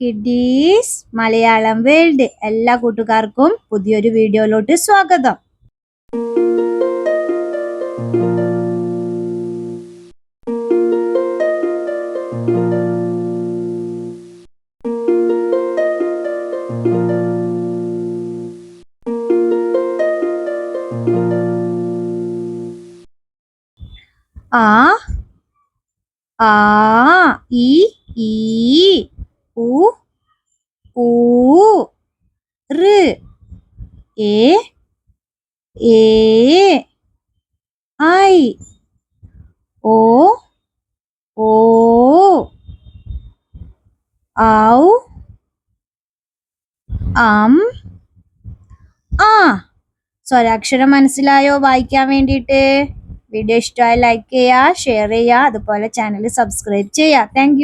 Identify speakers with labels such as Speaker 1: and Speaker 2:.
Speaker 1: Kiddies Malayalam world എല്ലാ കൂട്ടുകാർക്കും പുതിയൊരു വീഡിയോയിലോട്ട് സ്വാഗതം. ആ ആ ഈ ഈ. ഉ ഊ റ് എ ഏ ഐ ഓ ഓ ഔ അം ആ. സ്വരാക്ഷരം മനസ്സിലായോ? വായിക്കാൻ വേണ്ടിയിട്ട്. വീഡിയോ ഇഷ്ടമായി ലൈക്ക് ചെയ്യുക ഷെയർ ചെയ്യുക അതുപോലെ ചാനൽ സബ്സ്ക്രൈബ് ചെയ്യുക. താങ്ക്